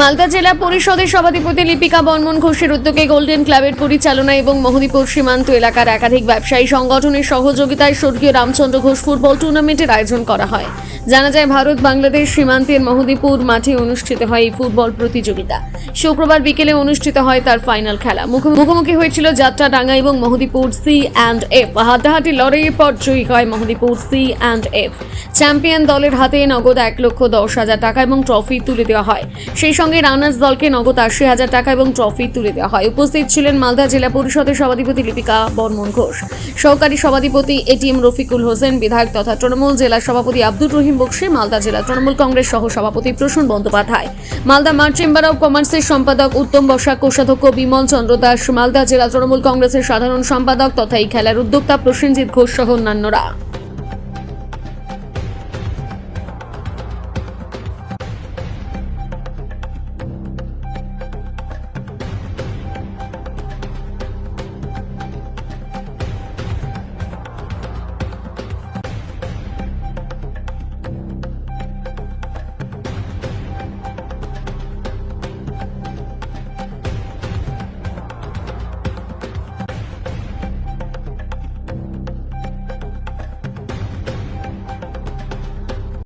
মালদা জেলা পরিষদের সভাধিপতি লিপিকা বর্মন ঘোষের উদ্যোগে গোল্ডেন ক্লাবের পরিচালনা এবং মহদীপুর সীমান্ত এলাকার একাধিক ব্যবসায়ী সংগঠনের সহযোগিতায় স্বর্গীয় রামচন্দ্র ঘোষ ফুটবল টুর্নামেন্টের আয়োজন করা হয়। জানা যায়, ভারত বাংলাদেশ সীমান্তের মহদীপুর মাঠে অনুষ্ঠিত হয় এই ফুটবল প্রতিযোগিতা। শুক্রবার বিকেলে অনুষ্ঠিত হয় তার ফাইনাল খেলা। মুখো- মুখোমুখি হয়েছিল যাত্রাডাঙ্গা এবং মহদীপুর সি অ্যান্ড এফ। হাড্ডাহাড্ডি লড়াইয়ের পর জয়ী হয় Mahdipur C and F. Champion দলের হাতে নগদ এক লক্ষ দশ হাজার টাকা এবং ট্রফি তুলে দেওয়া হয়। সেই সঙ্গে রানার্স দলকে নগদ আশি হাজার টাকা এবং ট্রফি তুলে দেওয়া হয়। উপস্থিত ছিলেন মালদা জেলা পরিষদের সভাধিপতি লিপিকা বর্মন ঘোষ, সহকারী সভাধিপতি এটিএম রফিকুল হোসেন, বিধায়ক তথা তৃণমূল জেলা সভাপতি আব্দুর রহিম বক্সি মালদা জেলা তৃণমূল কংগ্রেস সহ সভাপতি প্রসূন বন্দ্যোপাধ্যায়। মালদা মার চেম্বার অব কমার্সের সম্পাদক উত্তম বসাক কোষাধ্যক্ষ বিমল চন্দ্র দাস, মালদা জেলা তৃণমূল কংগ্রেসের সাধারণ সম্পাদক তথা এই খেলার উদ্যোক্তা প্রসেনজিৎ ঘোষ সহ অন্যান্যরা।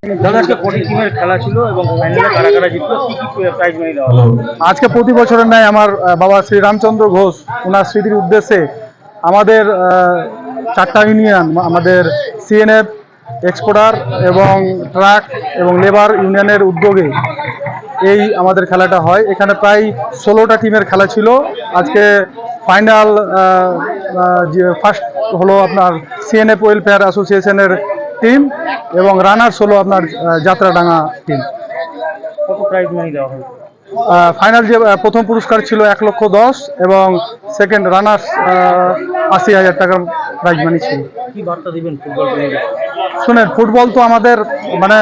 আজকে টিমের খেলা ছিল আজকে প্রতি বছরের ন্যায় আমার বাবা শ্রী রামচন্দ্র ঘোষ ওনার স্মৃতির উদ্দেশ্যে আমাদের চারটা ইউনিয়ন আমাদের সিএনএফ এক্সপোর্টার এবং ট্রাক এবং লেবার ইউনিয়নের উদ্যোগে এই আমাদের খেলাটা হয়। এখানে প্রায় ষোলোটা টিমের খেলা ছিল। আজকে ফাইনাল যে ফার্স্ট হলো আপনার সিএনএফ ওয়েলফেয়ার অ্যাসোসিয়েশনের টিম এবং রানার্স হলো আপনার যাত্রাডাঙ্গা টিম কত প্রাইজ মানি দেওয়া হলো ফাইনাল যে প্রথম পুরস্কার ছিল এক লক্ষ দশ এবং সেকেন্ড রানার্স আশি হাজার টাকার প্রাইজ মানি ছিল। কি বার্তা দিবেন ফুটবল শুনেন ফুটবল তো আমাদের মানে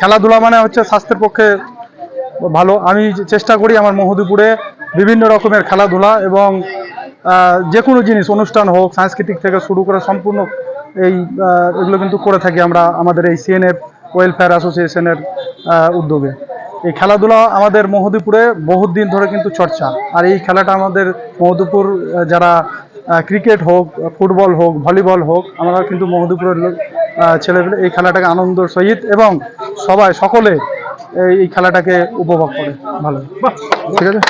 খেলাধুলা মানে হচ্ছে স্বাস্থ্যের পক্ষে ভালো। আমি চেষ্টা করি আমার মহদীপুরে বিভিন্ন রকমের খেলাধুলা এবং যে কোনো জিনিস অনুষ্ঠান হোক সাংস্কৃতিক থেকে শুরু করে সম্পূর্ণ এই এগুলো কিন্তু করে থাকি আমরা আমাদের এই সিএনএফ ওয়েলফেয়ার অ্যাসোসিয়েশনের উদ্যোগে। এই খেলাধুলা আমাদের মহদীপুরে বহুত দিন ধরে কিন্তু চর্চা। আর এই খেলাটা আমাদের মহদীপুর যারা ক্রিকেট হোক, ফুটবল হোক, ভলিবল হোক, আমরা কিন্তু মহদীপুরের ছেলেপেলে এই খেলাটাকে আনন্দের সহিত এবং সবাই, সকলে এই খেলাটাকে উপভোগ করে। ভালো। ঠিক আছে?